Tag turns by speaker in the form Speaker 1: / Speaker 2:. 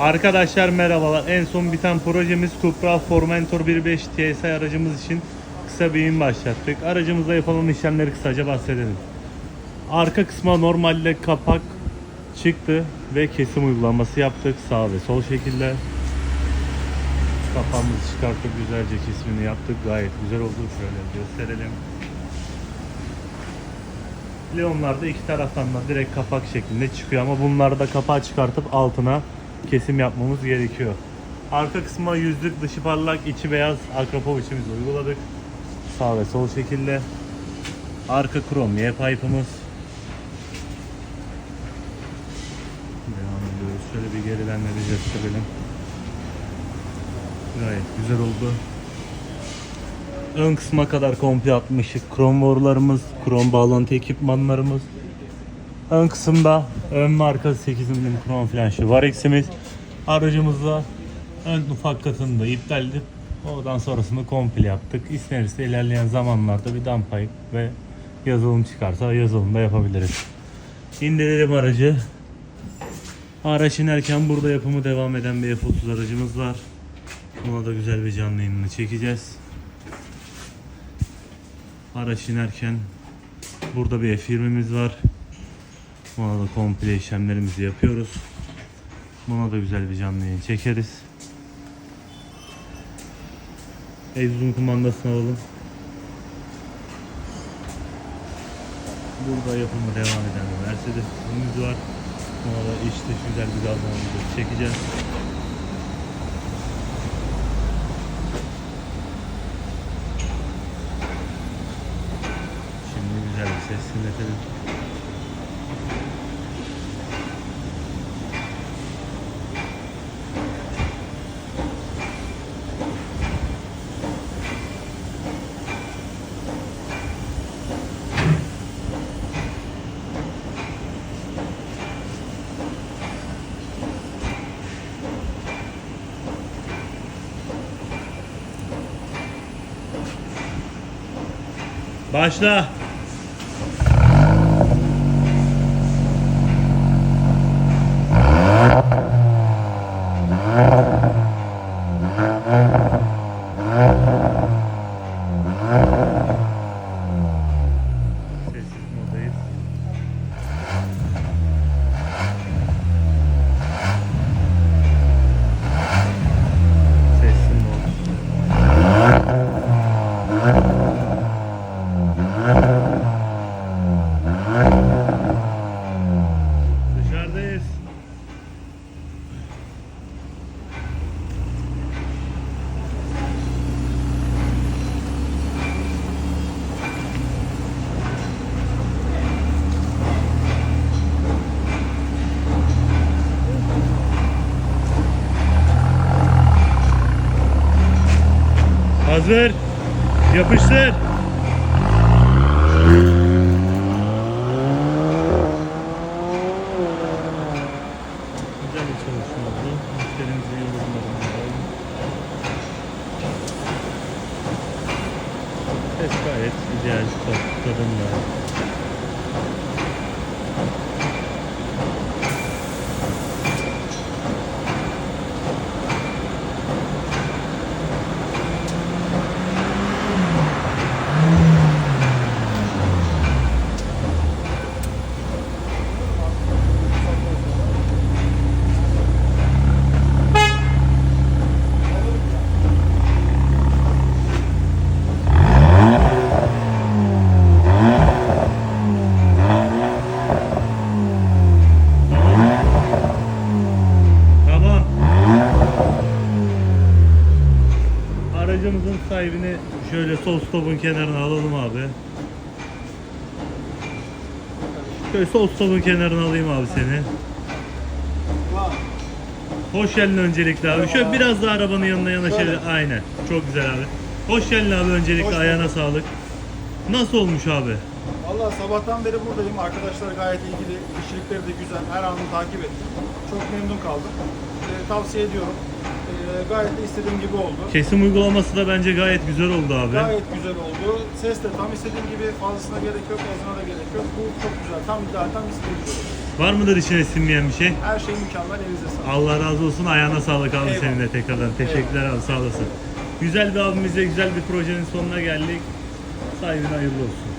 Speaker 1: Arkadaşlar merhabalar. En son biten projemiz Cupra Formentor 1.5 TSI aracımız için kısa bir in başlattık. Aracımızda yapılan işlemleri kısaca bahsedelim. Arka kısma normalde kapak çıktı ve kesim uygulaması yaptık sağ ve sol şekilde. Kapağımızı çıkarttık güzelce kesimini yaptık. Gayet güzel oldu. Şöyle gösterelim. Leonlarda iki taraftan da direkt kapak şeklinde çıkıyor ama bunlarda kapağı çıkartıp altına kesim yapmamız gerekiyor. Arka kısma yüzlük dışı parlak içi beyaz Akrapoviç'imizi uyguladık. Sağ ve sol şekilde. Arka krom Y pipe'ımız. Devam ediyoruz. Şöyle bir geriden de gösterelim. Gayet güzel oldu. Ön kısma kadar komple atmışık. Krom borularımız, krom bağlantı ekipmanlarımız. Ön kısımda ön marka 8 milim krom flanşı var eksimiz. Aracımızla ön ufak katını da iptal edip oradan sonrasını komple yaptık. İstenirse ilerleyen zamanlarda bir pipe ve yazılım çıkarsa yazılım da yapabiliriz. İndirelim aracı. Araç inerken burada yapımı devam eden bir F30 aracımız var. Buna da güzel bir canlı yayınını çekeceğiz. Araç inerken burada bir F20'miz var. Buna da komple işlemlerimizi yapıyoruz. Buna da güzel bir canlı yayın çekeriz. Egzozun kumandasını alalım. Burada yapımı devam eden Mercedes'imiz var. Buna da işte güzel bir gazlamamızı çekeceğiz. Şimdi güzel bir ses dinletelim. Başla. Hazır. Yapıştır. Güzel bir çalışma oldu. Müşterimizin yorumlarını. Ses gayet güzel, tat, tadında. Sahibini şöyle sol stopun kenarına alalım abi. Şöyle sol stopun kenarına alayım abi seni. Hoş geldin öncelikle abi. Şöyle biraz daha arabanın yanına yanaşalım. Aynen. Çok güzel abi. Hoş geldin abi öncelikle
Speaker 2: Hoş
Speaker 1: ayağına sağlık. Nasıl olmuş abi?
Speaker 2: Valla sabahtan beri buradayım. Arkadaşlar gayet ilgili. İşçilikleri de güzel. Her anını takip ettim. Çok memnun kaldım. Ee, tavsiye ediyorum. Ee, gayet de istediğim gibi oldu.
Speaker 1: Kesim uygulaması da bence gayet güzel oldu abi.
Speaker 2: Gayet güzel oldu. Ses de tam istediğim gibi fazlasına gerek yok, azına da gerek yok. Bu çok güzel. Tam ideal, tam istediğim gibi.
Speaker 1: Var mıdır içine sinmeyen bir şey?
Speaker 2: Her şey mükemmel. Elinize sağlık.
Speaker 1: Allah razı olsun. Ayağına sağlık abi
Speaker 2: Eyvallah.
Speaker 1: senin de tekrardan. Teşekkürler abi sağ olasın. Güzel bir abimizle güzel bir projenin sonuna geldik. Sahibine hayırlı olsun.